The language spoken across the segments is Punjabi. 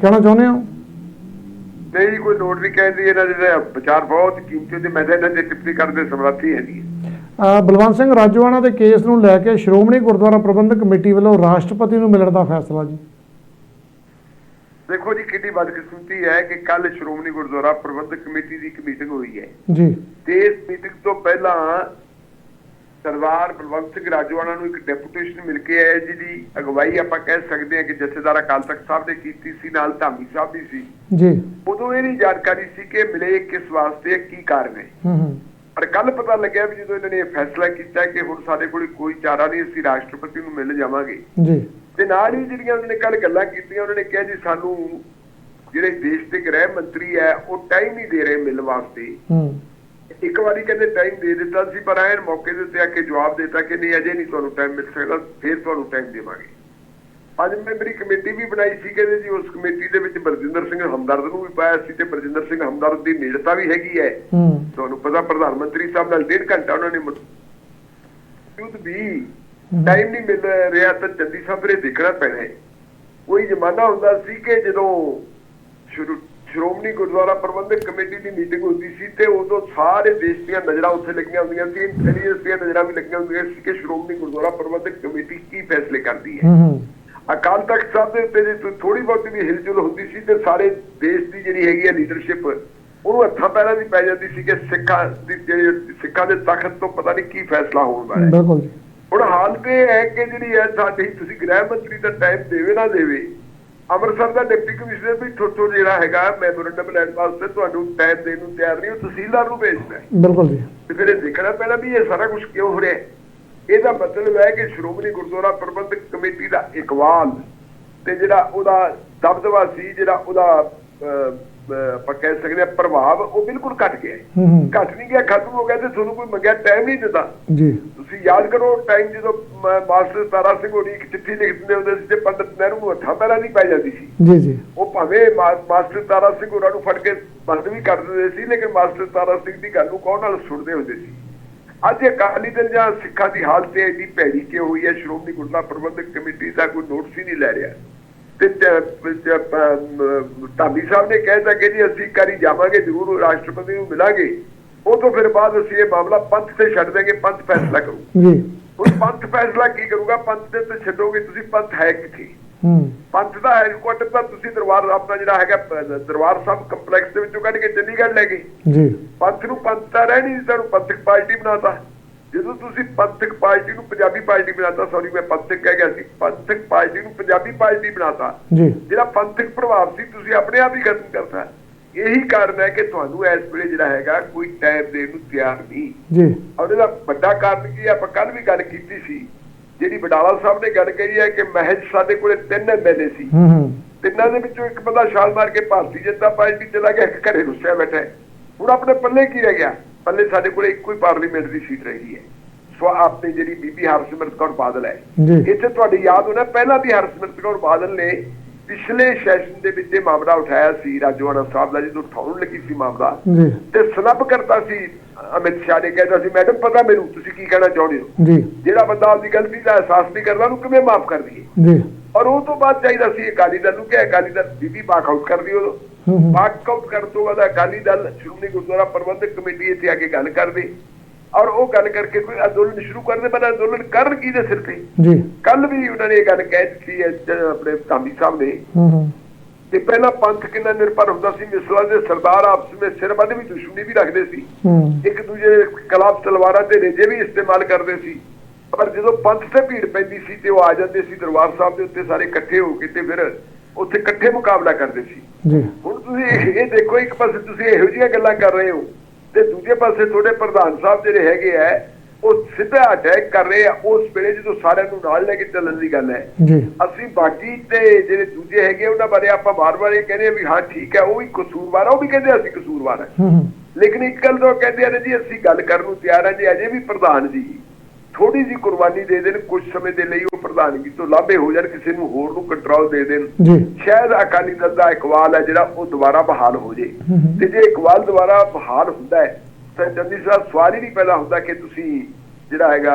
ਕਹਿਣਾ ਚਾਹੁੰਦੇ ਹੋ? ਨਹੀਂ ਕੋਈ ਲੋੜ ਨਹੀਂ ਕਹਿੰਦੀ ਇਹਨਾਂ ਦੇ ਵਿਚਾਰ ਬਹੁਤ ਕੀਮਤੀ ਤੇ ਮੈਂ ਤਾਂ ਇਹਨਾਂ ਦੇ ਟਿੱਪਣੀ ਕਰਨ ਦੇ ਸਮਰੱਥੀ ਹੈ ਨਹੀਂ ਬਲਵੰਤ ਸਿੰਘ ਰਾਜੋਆਣਾ ਦੇ ਕੇਸ ਨੂੰ ਲੈ ਕੇ ਸ਼੍ਰੋਮਣੀ ਗੁਰਦੁਆਰਾ ਪ੍ਰਬੰਧਕ ਕਮੇਟੀ ਵੱਲੋਂ ਰਾਸ਼ਟਰਪਤੀ ਨੂੰ ਮਿਲਣ ਦਾ ਫੈਸਲਾ ਜੀ। ਦੇਖੋ ਜੀ ਕਿੰਨੀ ਬਦਕਿਸਮਤੀ ਹੈ ਕਿ ਕੱਲ ਸ਼੍ਰੋਮਣੀ ਗੁਰਦੁਆਰਾ ਪ੍ਰਬੰਧਕ ਕਮੇਟੀ ਦੀ ਇੱਕ ਮੀਟਿੰਗ ਹੋਈ ਹੈ। ਜੀ। ਤੇ ਇਸ ਮੀਟਿੰਗ ਤੋਂ ਪਹਿਲਾਂ ਸਰਦਾਰ ਬਲਵੰਤ ਸਿੰਘ ਰਾਜੋਆਣਾ ਨੂੰ ਇੱਕ ਡੈਪੂਟੇਸ਼ਨ ਮਿਲ ਕੇ ਆਇਆ ਜਿਹਦੀ ਅਗਵਾਈ ਆਪਾਂ ਕਹਿ ਸਕਦੇ ਹਾਂ ਕਿ ਜਥੇਦਾਰ ਅਕਾਲ ਤਖਤ ਸਾਹਿਬ ਨੇ ਕੀਤੀ ਸੀ ਨਾਲ ਧਾਮੀ ਸਾਹਿਬ ਵੀ ਸੀ। ਜੀ। ਉਦੋਂ ਇਹ ਨਹੀਂ ਜਾਣਕਾਰੀ ਸੀ ਕਿ ਮਿਲੇ ਕਿਸ ਵਾਸਤੇ ਕੀ ਕਾਰਨ ਹੈ। ਹੂੰ ਹੂੰ। ਪਰ ਕੱਲ ਪਤਾ ਲੱਗਿਆ ਵੀ ਜਦੋਂ ਇਹਨਾਂ ਨੇ ਇਹ ਫੈਸਲਾ ਕੀਤਾ ਕਿ ਹੁਣ ਸਾਡੇ ਕੋਲ ਕੋਈ ਚਾਰਾ ਨਹੀਂ ਅਸੀਂ ਰਾਸ਼ਟਰਪਤੀ ਨੂੰ ਮਿਲ ਜਾਵਾਂਗੇ। ਜੀ। ਤੇ ਨਾਲ ਹੀ ਜਿਹੜੀਆਂ ਉਹਨਾਂ ਨੇ ਕੱਲ ਗੱਲਾਂ ਕੀਤੀਆਂ ਉਹਨਾਂ ਨੇ ਕਿਹਾ ਜੀ ਸਾਨੂੰ ਜਿਹੜੇ ਦੇਸ਼ ਦੇ ਗ੍ਰਹਿ ਮੰਤਰੀ ਹੈ ਉਹ ਟਾਈਮ ਨਹੀਂ ਦੇ ਰਹੇ ਮਿਲਣ ਵਾਸਤੇ। ਹੂੰ। ਇੱਕ ਵਾਰੀ ਕਹਿੰਦੇ ਟਾਈਮ ਦੇ ਦਿੱਤਾ ਸੀ ਪਰ ਐਨ ਮੌਕੇ ਦੇ ਉੱਤੇ ਆ ਕੇ ਜਵਾਬ ਦਿੱਤਾ ਕਿ ਨਹੀਂ ਅਜੇ ਨਹੀਂ ਤੁਹਾਨੂੰ ਟਾਈਮ ਮਿਲ ਸਕਦਾ ਫਿਰ ਤੁਹਾਨੂੰ ਟਾਈਮ ਦੇਵਾਂਗੇ। ਪੰਜ ਮੈਂਬਰੀ ਕਮੇਟੀ ਵੀ ਬਣਾਈ ਸੀ ਕਹਿੰਦੇ ਜੀ ਉਸ ਕਮੇਟੀ ਦੇ ਵਿੱਚ ਬਰਜਿੰਦਰ ਸਿੰਘ ਹਮਦਰਦ ਨੂੰ ਵੀ ਪਾਇਆ ਸੀ ਤੇ ਬਰਜਿੰਦਰ ਸਿੰਘ ਹਮਦਰਦ ਦੀ ਨੇੜਤਾ ਵੀ ਹੈਗੀ ਹੈ। ਤੁਹਾਨੂੰ ਪਤਾ ਪ੍ਰਧਾਨ ਮੰਤਰੀ ਸਾਹਿਬ ਨਾਲ ਡੇਢ ਘੰਟਾ ਉਹਨਾਂ ਨੇ ਯੁੱਧ ਵੀ ਟਾਈਮ ਨਹੀਂ ਮਿਲ ਰਿਹਾ ਤਾਂ ਜੱਦੀ ਸਾਹਿਬ ਨੇ ਦੇਖਣਾ ਪੈਣਾ ਹੈ। ਕੋਈ ਜ਼ਮਾਨਾ ਹੁੰਦਾ ਸੀ ਕਿ ਜਦੋਂ ਸ਼ੁਰੂ ਸ਼੍ਰੋਮਣੀ ਗੁਰਦੁਆਰਾ ਪ੍ਰਬੰਧਕ ਕਮੇਟੀ ਦੀ ਮੀਟਿੰਗ ਹੁੰਦੀ ਸੀ ਤੇ ਉਦੋਂ ਸਾਰੇ ਦੇਸ਼ ਦੀਆਂ ਨਜ਼ਰਾਂ ਉੱਥੇ ਲੱਗੀਆਂ ਹੁੰਦੀਆਂ ਸੀ ਇੰਟੈਲੀਜੈਂਸ ਦੀਆਂ ਨਜ਼ਰਾਂ ਵੀ ਲੱਗੀਆਂ ਹੁੰਦੀਆਂ ਸੀ ਕਿ ਸ਼੍ਰੋਮਣੀ ਗੁਰਦੁਆਰਾ ਪ੍ਰਬੰਧਕ ਕਮੇਟੀ ਕੀ ਫੈਸਲੇ ਕਰਦੀ ਹੈ। ਅਕਾਲ ਤਖਤ ਸਾਹਿਬ ਦੇ ਉੱਤੇ ਜੇ ਥੋੜੀ ਬਹੁਤੀ ਵੀ ਹਿਲਜੁਲ ਹੁੰਦੀ ਸੀ ਤੇ ਸਾਰੇ ਦੇਸ਼ ਦੀ ਜਿਹੜੀ ਹੈਗੀ ਹੈ ਲੀਡਰਸ਼ਿਪ ਉਹਨੂੰ ਹੱਥਾਂ ਪੈਰਾਂ ਦੀ ਪੈ ਜਾਂਦੀ ਸੀ ਕਿ ਸਿੱਖਾਂ ਦੀ ਜਿਹੜੀ ਸਿੱਖਾਂ ਦੇ ਤਖਤ ਤੋਂ ਪਤਾ ਨਹੀਂ ਕੀ ਫੈਸਲਾ ਹੋਣ ਵਾਲਾ ਹੈ। ਬਿਲਕੁਲ। ਹੁਣ ਹਾਲ ਤੇ ਹੈ ਕਿ ਜਿਹੜੀ ਹੈ ਸਾਡੀ ਤੁਸੀਂ ਗ੍ਰਹਿ ਮੰਤਰੀ ਦਾ ਟਾਈਮ ਦੇਵੇ ਨਾ ਦੇਵੇ ਅੰਮ੍ਰਿਤਸਰ ਦਾ ਡਿਪਟੀ ਕਮਿਸ਼ਨਰ ਵੀ ਥੋੜੋ ਜਿਹੜਾ ਹੈਗਾ ਮੈਮੋਰੰਡਮ ਲੈਣ ਵਾਸਤੇ ਤੁਹਾਨੂੰ ਟਾਈਮ ਦੇਣ ਨੂੰ ਤਿਆਰ ਨਹੀਂ ਉਹ ਤਹਿਸੀਲਦਾਰ ਨੂੰ ਭੇਜਦਾ ਹੈ। ਬਿਲਕੁਲ ਜੀ। ਤੇ ਫਿਰ ਇਹ ਦੇਖਣਾ ਪੈਣਾ ਵੀ ਇਹ ਸਾਰਾ ਕੁਝ ਕਿਉਂ ਹੋ ਰਿਹਾ ਹੈ। ਇਹਦਾ ਮਤਲਬ ਹੈ ਕਿ ਸ਼੍ਰੋਮਣੀ ਗੁਰਦੁਆਰਾ ਪ੍ਰਬੰਧਕ ਕਮੇਟੀ ਦਾ ਇਕਵਾਲ ਤੇ ਜਿਹੜਾ ਉਹਦਾ ਦਬਦਬਾ ਸੀ ਜਿਹੜਾ ਉਹਦਾ ਆਪਾਂ ਕਹਿ ਸਕਦੇ ਹਾਂ ਪ੍ਰਭਾਵ ਉਹ ਬਿਲਕੁਲ ਘਟ ਗਿਆ ਘਟ ਨਹੀਂ ਗਿਆ ਖਤਮ ਹੋ ਗਿਆ ਤੇ ਤੁਹਾਨੂੰ ਕੋਈ ਮੰਗਿਆ ਟਾਈਮ ਨਹੀਂ ਦਿੱਤਾ। ਜੀ। ਤੁਸੀਂ ਯਾਦ ਕਰੋ ਟਾਈਮ ਜਦੋਂ ਮਾਸਟਰ ਤਾਰਾ ਸਿੰਘ ਹੋਣੀ ਇੱਕ ਚਿੱਠੀ ਲਿਖ ਦਿੰਦੇ ਹੁੰਦੇ ਸੀ ਤੇ ਪੰਡਤ ਨਹਿਰੂ ਨੂੰ ਹੱਥਾਂ ਪੈਰਾਂ ਦੀ ਪੈ ਜਾਂਦੀ ਸੀ। ਜੀ ਜੀ। ਉਹ ਭਾਵੇਂ ਮਾਸਟਰ ਤਾਰਾ ਸਿੰਘ ਹੋਰਾਂ ਨੂੰ ਫੜ ਕੇ ਬੰਦ ਵੀ ਕਰ ਦਿੰਦੇ ਸੀ ਲੇਕਿਨ ਮਾਸਟਰ ਤਾਰਾ ਸਿੰਘ ਦੀ ਗੱਲ ਨੂੰ ਕੌਣ ਨਾਲ ਸੁਣਦੇ ਹੁੰਦੇ ਸੀ? ਅੱਜ ਅਕਾਲੀ ਦਲ ਜਾਂ ਸਿੱਖਾਂ ਦੀ ਹਾਲਤ ਇਹ ਇੰਨੀ ਭੈੜੀ ਕਿ ਹੋਈ ਹੈ? ਸ਼੍ਰੋਮਣੀ ਗੁਰਦੁਆਰਾ ਪ੍ਰਬੰਧਕ ਕਮੇਟੀ ਦਾ ਕੋਈ ਨੋਟਿਸ ਹੀ ਨਹੀਂ ਲੈ ਰਿਹਾ। ਤੇ ਧਾਮੀ ਸਾਹਿਬ ਨੇ ਕਹਿਤਾ ਕਿ ਜੀ ਅਸੀਂ ਕਰੀ ਜਾਵਾਂਗੇ ਜ਼ਰੂਰ ਰਾਸ਼ਟਰਪਤੀ ਨੂੰ ਮਿਲਾਂਗੇ। ਉਹ ਤੋਂ ਫਿਰ ਬਾਅਦ ਅਸੀਂ ਇਹ ਮਾਮਲਾ ਪੰਥ ਤੇ ਛੱਡ ਦੇਂਗੇ ਪੰਥ ਫੈਸਲਾ ਕਰੂ ਜੀ। ਹੁਣ ਪੰਥ ਫੈਸਲਾ ਕੀ ਕਰੂਗਾ? ਪੰਥ ਦੇ ਤੇ ਛੱਡੋਗੇ ਤੁਸੀਂ ਪੰਥ ਹੈ ਕਿੱਥੇ? ਹੂੰ। ਪੰਥ ਦਾ ਹੈਡਕੁਆਟਰ ਤਾਂ ਤੁਸੀਂ ਦਰਬਾਰ ਆਪਣਾ ਜਿਹੜਾ ਹੈਗਾ ਦਰਬਾਰ ਸਾਹਿਬ ਕੰਪਲੈਕਸ ਦੇ ਵਿੱਚੋਂ ਕੱਢ ਕੇ ਚੰਡੀਗੜ੍ਹ ਲੈ ਗਏ। ਜੀ। ਪੰਥ ਨੂੰ ਪੰਥ ਤਾਂ ਰਹਿ ਨਹੀਂ ਤੁਹਾਨੂੰ ਪੰਥਕ ਪਾਰਟੀ ਬਣਾਤਾ। ਜਦੋਂ ਤੁਸੀਂ ਪੰਥਕ ਪਾਰਟੀ ਨੂੰ ਪੰਜਾਬੀ ਪਾਰਟੀ ਬਣਾਤਾ ਸੌਰੀ ਮੈਂ ਪੰਥਕ ਕਹਿ ਗਿਆ ਸੀ ਪੰਥਕ ਪਾਰਟੀ ਨੂੰ ਪੰਜਾਬੀ ਪਾਰਟੀ ਬਣਾਤਾ ਜੀ। ਜਿਹੜਾ ਪੰਥਕ ਪ੍ਰਭਾਵ ਸੀ ਤੁਸੀਂ ਆਪਣੇ ਆਪ ਹੀ ਖਤਮ ਕਰਤਾ। ਇਹੀ ਕਾਰਨ ਹੈ ਕਿ ਤੁਹਾਨੂੰ ਇਸ ਵੇਲੇ ਜਿਹੜਾ ਹੈਗਾ ਕੋਈ ਟਾਈਮ ਦੇਣ ਨੂੰ ਤਿਆਰ ਨਹੀਂ। ਜੀ। ਔਰ ਇਹਦਾ ਵੱਡਾ ਕਾਰਨ ਕੀ ਹੈ? ਆਪਾਂ ਕੱਲ ਵੀ ਗੱਲ ਕੀਤੀ ਸੀ ਜਿਹੜੀ ਬਡਾਲਾ ਸਾਹਿਬ ਨੇ ਗੱਲ ਕਹੀ ਹੈ ਕਿ ਮਹਿਜ ਸਾਡੇ ਕੋਲੇ ਤਿੰਨ ਐਮਐਲਏ ਸੀ। ਹੂੰ ਹੂੰ। ਤਿੰਨਾਂ ਦੇ ਵਿੱਚੋਂ ਇੱਕ ਬੰਦਾ ਛਾਲ ਮਾਰ ਕੇ ਭਾਰਤੀ ਜਨਤਾ ਪਾਰਟੀ ਚਲਾ ਗਿਆ ਇੱਕ ਘਰੇ ਰੁੱਸਿਆ ਬੈਠਾ ਹੁਣ ਆਪਣੇ ਪੱਲੇ ਕੀ ਰਹਿ ਗਿਆ? ਪੱਲੇ ਸਾਡੇ ਕੋਲੇ ਇੱਕੋ ਹੀ ਪਾਰਲੀਮੈਂਟ ਦੀ ਸੀਟ ਰਹੀ ਹੈ। ਸੋ ਆਪਣੀ ਜਿਹੜੀ ਬੀਬੀ ਹਰਸਿਮਰਤ ਕੌਰ ਬਾਦਲ ਹੈ ਇੱਥੇ ਤੁਹਾਡੀ ਯਾਦ ਹੋਣਾ ਪਹਿਲਾਂ ਵੀ ਹਰਸਿਮਰਤ ਕੌਰ ਬਾਦਲ ਨੇ ਪਿਛਲੇ ਸੈਸ਼ਨ ਦੇ ਵਿੱਚ ਇਹ ਮਾਮਲਾ ਉਠਾਇਆ ਸੀ ਰਾਜਵਾੜਾ ਸਾਹਿਬ ਦਾ ਜਦੋਂ ਉਠਾਉਣ ਲੱਗੀ ਸੀ ਮਾਮਲਾ। ਤੇ ਸਨੱਬ ਕਰਤਾ ਸੀ ਅਮਿਤ ਸ਼ਾਹ ਨੇ ਕਹਿੰਦਾ ਸੀ ਮੈਡਮ ਪਤਾ ਮੈਨੂੰ ਤੁਸੀਂ ਕੀ ਕਹਿਣਾ ਚਾਹੁੰਦੇ ਹੋ? ਜਿਹੜਾ ਬੰਦਾ ਆਪਣੀ ਗਲਤੀ ਦਾ ਅਹਿਸਾਸ ਨਹੀਂ ਕਰਦਾ ਉਹਨੂੰ ਕਿਵੇਂ ਮਾਫ ਕਰ ਦਈਏ? ਔਰ ਉਹ ਤੋਂ ਬਾਅਦ ਚਾਹੀਦਾ ਸੀ ਅਕਾਲੀ ਦਲ ਨੂੰ ਕਿ ਅਕਾਲੀ ਦਲ ਬੀਬੀ ਬਾਕ ਆਊਟ ਕਰ ਦਿਓ। ਹੂੰ ਹੂੰ ਬਾਕ ਆਊਟ ਕਰਨ ਤੋਂ ਬਾਅਦ ਅਕਾਲੀ ਦਲ ਸ਼੍ਰੋਮਣੀ ਗੁਰਦੁਆਰਾ ਪ੍ਰਬੰਧਕ ਕਮੇਟੀ ਇੱਥੇ ਆ ਕੇ ਗੱਲ ਕਰਦੇ ਔਰ ਉਹ ਗੱਲ ਕਰਕੇ ਕੋਈ ਅੰਦੋਲਨ ਸ਼ੁਰੂ ਕਰਦੇ ਪਰ ਅੰਦੋਲਨ ਕਰਨ ਕੀ ਦੇ ਸਿਰ ਤੇ? ਜੀ। ਕੱਲ ਵੀ ਉਹਨਾਂ ਨੇ ਇਹ ਗੱਲ ਕਹਿ ਦਿੱਤੀ ਹੈ ਆਪਣੇ ਧਾਮੀ ਸਾਹਿਬ ਨੇ। ਹੂੰ ਕਿ ਪਹਿਲਾਂ ਪੰਥ ਕਿੰਨਾ ਨਿਰਭਰ ਹੁੰਦਾ ਸੀ ਮਿਸਲਾਂ ਦੇ ਸਰਦਾਰ ਆਪਸ ਵਿੱਚ ਸਿਰਬੰਦ ਵੀ ਦੁਸ਼ਮਣੀ ਵੀ ਰੱਖਦੇ ਸੀ। ਹੂੰ। ਇੱਕ ਦੂਜੇ ਦੇ ਖਿਲਾਫ ਤਲਵਾਰਾਂ ਤੇ ਰੇਜੇ ਵੀ ਇਸਤੇਮਾਲ ਕਰਦੇ ਸੀ। ਪਰ ਜਦੋਂ ਪੰਥ ਤੇ ਭੀੜ ਪੈਂਦੀ ਸੀ ਤੇ ਉਹ ਆ ਜਾਂਦੇ ਸੀ ਦਰਬਾਰ ਸਾਹਿਬ ਦੇ ਉੱਤੇ ਸਾਰੇ ਇਕੱਠੇ ਹੋ ਕੇ ਤੇ ਫਿਰ ਉੱਥੇ ਇਕੱਠੇ ਮੁਕਾਬਲਾ ਕਰਦੇ ਸੀ। ਜੀ। ਹੁਣ ਤੁਸੀਂ ਇਹ ਦੇਖੋ ਇੱਕ ਪਾਸੇ ਤੁਸੀਂ ਇਹੋ ਜਿਹੀਆਂ ਗੱਲਾਂ ਕਰ ਰਹੇ ਹੋ ਤੇ ਦੂਜੇ ਪਾਸੇ ਤੁਹਾਡੇ ਪ੍ਰਧਾਨ ਸਾਹਿਬ ਜਿਹੜੇ ਹੈਗੇ ਆ ਉਹ ਸਿੱਧਾ ਅਟੈਕ ਕਰ ਰਹੇ ਆ। ਉਸ ਵੇਲੇ ਜਦੋਂ ਸਾਰਿਆਂ ਨੂੰ ਨਾਲ ਲੈ ਕੇ ਚੱਲਣ ਦੀ ਗੱਲ ਹੈ। ਅਸੀਂ ਬਾਕੀ ਤੇ ਜਿਹੜੇ ਦੂਜੇ ਹੈਗੇ ਉਹਨਾਂ ਬਾਰੇ ਆਪਾਂ ਵਾਰ-ਵਾਰ ਇਹ ਕਹਿੰਦੇ ਆ ਵੀ ਹਾਂ ਠੀਕ ਹੈ ਉਹ ਵੀ ਕਸੂਰਵਾਰ ਆ ਉਹ ਵੀ ਕਹਿੰਦੇ ਅਸੀਂ ਕਸੂਰਵਾਰ ਹੂੰ। ਲੇਕਿਨ ਇੱਕ ਗੱਲ ਤੋਂ ਕਹਿੰਦੇ ਆ ਨੇ ਜੀ ਅਸੀਂ ਗੱਲ ਕਰਨ ਨੂੰ ਤਿਆਰ ਆ ਜੀ ਅਜੇ ਵੀ ਪ੍ਰਧਾਨ ਜੀ ਥੋੜੀ ਜੀ ਕੁਰਬਾਨੀ ਦੇ ਦੇਣ ਕੁਝ ਸਮੇਂ ਦੇ ਲਈ ਉਹ ਪ੍ਰਧਾਨਗੀ ਤੋਂ ਲਾਭੇ ਹੋ ਜਾਣ ਕਿਸੇ ਨੂੰ ਹੋਰ ਨੂੰ ਕੰਟਰੋਲ ਦੇ ਦੇਣ। ਸ਼ਾਇਦ ਅਕਾਲੀ ਦਲ ਦਾ ਇਕਵਾਲ ਹੈ ਜਿਹੜਾ ਉਹ ਦੁਬਾਰਾ ਬਹਾਲ ਹੋ ਜੇ। ਤੇ ਜੇ ਇਕਵਾਲ ਦੁਬਾਰਾ ਬਹਾਲ ਹੁੰਦਾ ਹੈ ਤਾਂ ਜੰਦੀ ਸਾਹਿਬ ਸਵਾਲ ਹੀ ਨਹੀਂ ਪੈਦਾ ਹੁੰਦਾ ਕਿ ਤੁਸੀਂ ਜਿਹੜਾ ਹੈਗਾ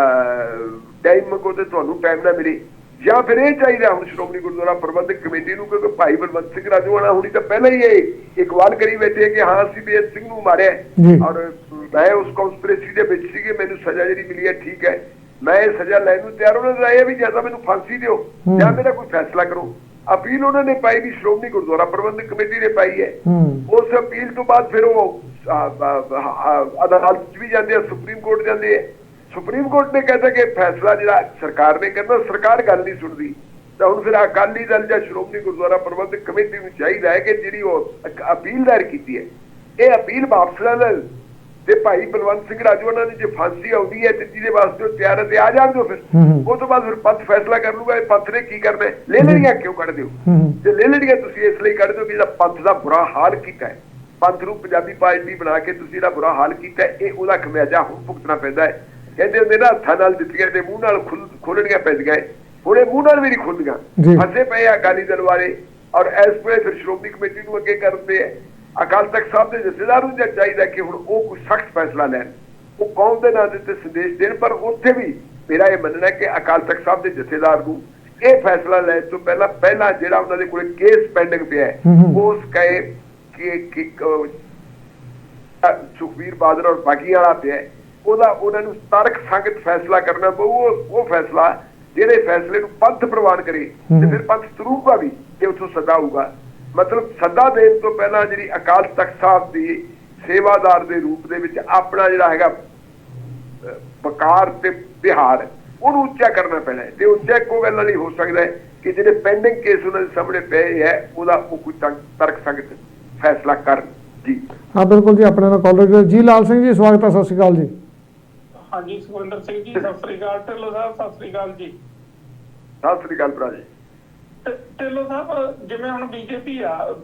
ਟਾਈਮ ਮੰਗੋ ਤੇ ਤੁਹਾਨੂੰ ਟਾਈਮ ਨਾ ਮਿਲੇ। ਜਾਂ ਫਿਰ ਇਹ ਚਾਹੀਦਾ ਹੁਣ ਸ਼੍ਰੋਮਣੀ ਗੁਰਦੁਆਰਾ ਪ੍ਰਬੰਧਕ ਕਮੇਟੀ ਨੂੰ ਕਿਉਂਕਿ ਭਾਈ ਬਲਵੰਤ ਸਿੰਘ ਰਾਜਵਾਨਾ ਹੁਣੀ ਤਾਂ ਪਹਿਲਾਂ ਹੀ ਇਹ ਇਕਵਾਲ ਕਰੀ ਬੈਠੇ ਕਿ ਹਾਂ ਅਸੀਂ ਬੇਅੰਤ ਸਿੰਘ ਨੂੰ ਮਾਰਿਆ। ਔਰ ਮੈਂ ਉਸ ਕਨਸਪੀਰੇਸੀ ਦੇ ਵਿੱਚ ਸੀ ਕਿ ਮੈਨੂੰ ਸਜ਼ਾ ਜਿਹੜੀ ਮਿਲੀ ਹੈ ਠੀਕ ਹੈ। ਮੈਂ ਇਹ ਸਜ਼ਾ ਲੈਣ ਨੂੰ ਤਿਆਰ ਉਹਨਾਂ ਦਾ ਇਹ ਵੀ ਜਾਂ ਤਾਂ ਮੈਨੂੰ ਫਾਂਸੀ ਦਿਓ। ਜਾਂ ਮੇਰਾ ਕੋਈ ਫੈਸਲਾ ਕਰੋ। ਅਪੀਲ ਉਹਨਾਂ ਨੇ ਪਾਈ ਵੀ ਸ਼੍ਰੋਮਣੀ ਗੁਰਦੁਆਰਾ ਪ੍ਰਬੰਧਕ ਕਮੇਟੀ ਨੇ ਪਾਈ ਹੈ। ਉਸ ਅਪੀਲ ਤੋਂ ਬਾਅਦ ਫਿਰ ਉਹ ਅਦਾਲਤ 'ਚ ਵੀ ਜਾਂਦੇ ਆ ਸੁਪਰੀਮ ਕੋਰਟ ਜਾਂਦੇ ਆ। ਸੁਪਰੀਮ ਕੋਰਟ ਨੇ ਕਹਿੰਦਾ ਕਿ ਫੈਸਲਾ ਜਿਹੜਾ ਸਰਕਾਰ ਨੇ ਕਰਨਾ ਸਰਕਾਰ ਗੱਲ ਨਹੀਂ ਸੁਣਦੀ। ਤਾਂ ਹੁਣ ਫਿਰ ਅਕਾਲੀ ਦਲ ਜਾਂ ਸ਼੍ਰੋਮਣੀ ਗੁਰਦੁਆਰਾ ਪ੍ਰਬੰਧਕ ਕਮੇਟੀ ਨੂੰ ਚਾਹੀਦਾ ਹੈ ਕਿ ਜਿਹੜੀ ਉਹ ਅਪੀਲ ਦਾਇਰ ਕੀਤੀ ਹੈ। ਇਹ ਅਪੀਲ ਵਾਪਸ ਲੈ ਤੇ ਭਾਈ ਬਲਵੰਤ ਸਿੰਘ ਰਾਜਵਾਨਾ ਦੀ ਜੇ ਫਾਂਸੀ ਆਉਂਦੀ ਹੈ ਤੇ ਜਿਹਦੇ ਵਾਸਤੇ ਉਹ ਤਿਆਰ ਤੇ ਆ ਜਾਣ ਦਿਓ ਫਿਰ। ਉਹ ਤੋਂ ਬਾਅਦ ਫਿਰ ਪੰਥ ਫੈਸਲਾ ਕਰ ਲੂਗਾ ਇਹ ਪੰਥ ਨੇ ਕੀ ਕਰਨਾ ਲੈ ਲੈਣੀਆਂ ਕਿਉਂ ਕੱਢ ਦਿਓ। ਤੇ ਲੈ ਲੈਣੀਆਂ ਤੁਸੀਂ ਇਸ ਲਈ ਕੱਢ ਦਿਓ ਕਿ ਜਿਹੜਾ ਪੰਥ ਦਾ ਬੁਰਾ ਹਾਲ ਕੀਤਾ ਹੈ। ਪੰਥ ਨੂੰ ਪੰਜਾਬੀ ਪਾਰਟੀ ਬਣਾ ਕੇ ਤੁਸੀਂ ਜਿਹੜਾ ਬੁਰਾ ਹਾਲ ਕੀਤਾ ਇਹ ਉਹਦਾ ਖਮਿਆਜਾ ਹੁਣ ਭੁਗਤਣਾ ਪੈਂਦਾ ਹੈ। ਕਹਿੰਦੇ ਹੁੰਦੇ ਨਾ ਹੱਥਾਂ ਨਾਲ ਦਿੱਤੀਆਂ ਤੇ ਮੂੰਹ ਨਾਲ ਖੁੱਲ- ਖੋਲਣੀਆਂ ਪੈਂਦੀਆਂ। ਹੁਣ ਇਹ ਮੂੰਹ ਨਾਲ ਵੀ ਨਹੀਂ ਖੁੱਲਦੀਆਂ। ਫਸੇ ਪਏ ਆ ਅਕਾਲੀ ਦਲ ਵਾਲੇ ਔਰ ਇਸ ਵੇਲੇ ਫਿਰ ਸ਼੍ਰੋਮਣੀ ਕਮੇਟੀ ਨੂੰ ਅੱਗੇ ਕਰਦੇ ਆ ਅਕਾਲ ਤਖਤ ਸਾਹਿਬ ਦੇ ਜਥੇਦਾਰ ਨੂੰ ਜਾਂ ਚਾਹੀਦਾ ਕਿ ਹੁਣ ਉਹ ਕੋਈ ਸਖਤ ਫੈਸਲਾ ਲੈਣ ਉਹ ਕੌਮ ਦੇ ਨਾਂ ਦੇ ਉੱਤੇ ਸੰਦੇਸ਼ ਦੇਣ ਪਰ ਉੱਥੇ ਵੀ ਮੇਰਾ ਇਹ ਮੰਨਣਾ ਹੈ ਕਿ ਅਕਾਲ ਤਖਤ ਸਾਹਿਬ ਦੇ ਜਥੇਦਾਰ ਨੂੰ ਇਹ ਫੈਸਲਾ ਲੈਣ ਤੋਂ ਪਹਿਲਾਂ ਪਹਿਲਾਂ ਜਿਹੜਾ ਉਹਨਾਂ ਦੇ ਕੋਲੇ ਕੇਸ ਪੈਂਡਿੰਗ ਪਿਆ ਹੈ। ਉਸ ਕਹੇ ਕਿ ਕਿ ਅਹ, ਸੁਖਬੀਰ ਬਾਦਲ ਔਰ ਬਾਕੀਆਂ ਵਾਲਾ ਪਿਆ ਹੈ, ਉਹਦਾ ਉਹਨਾਂ ਨੂੰ ਤਰਕ ਸੰਗਤ ਫੈਸਲਾ ਕਰਨਾ ਪਊ ਉਹ ਉਹ ਫੈਸਲਾ ਜਿਹੜੇ ਫੈਸਲੇ ਨੂੰ ਪੰਥ ਪ੍ਰਵਾਨ ਕਰੇ ਤੇ। ਫਿਰ ਪੰਥ ਸਰੂਪਾ ਵੀ ਕਿ ਉੱਥੋਂ ਸੱਦਾ ਆਊਗਾ ਮਤਲਬ ਸੱਦਾ ਦੇਣ ਤੋਂ ਪਹਿਲਾਂ ਜਿਹੜੀ ਅਕਾਲ ਤਖਤ ਸਾਹਿਬ ਦੀ ਸੇਵਾਦਾਰ ਦੇ ਰੂਪ ਦੇ ਵਿੱਚ ਆਪਣਾ ਜਿਹੜਾ ਹੈਗਾ ਵਕਾਰ ਤੇ ਬਿਹਾਰ ਉਹਨੂੰ ਉੱਚਾ ਕਰਨਾ ਪੈਣਾ ਤੇ ਉੱਚਾ ਇੱਕੋ ਗੱਲ ਨਾਲ ਹੀ ਸਕਦਾ ਕਿ ਜਿਹੜੇ ਪੈਂਡਿੰਗ ਕੇਸ ਉਹਨਾਂ ਦੇ ਸਾਹਮਣੇ ਪਏ ਹੈ ਉਹਦਾ ਉਹ ਕੋਈ ਤਰਕ ਸੰਗਤ ਫੈਸਲਾ ਕਰਨ। ਜੀ। ਹਾਂ ਬਿਲਕੁਲ ਜੀ ਆਪਣੇ ਨਾਲ ਕਾਲਰ ਜੀ ਲਾਲ ਸਿੰਘ ਜੀ ਸਵਾਗਤ ਹੈ ਸਤਿ ਸ਼੍ਰੀ ਅਕਾਲ ਜੀ। ਹਾਂਜੀ ਸੁਖਵਿੰਦਰ ਸਿੰਘ ਜੀ ਸਤਿ ਸ੍ਰੀ ਅਕਾਲ ਢਿੱਲੋਂ ਸਾਹਿਬ ਸਤਿ ਸ੍ਰੀ ਅਕਾਲ ਜੀ। ਸਤਿ ਸ੍ਰੀ ਅਕਾਲ ਭਰਾ ਜੀ। ਢਿੱਲੋਂ ਸਾਹਿਬ ਜਿਵੇਂ ਹੁਣ ਬੀਜੇਪੀ ਆ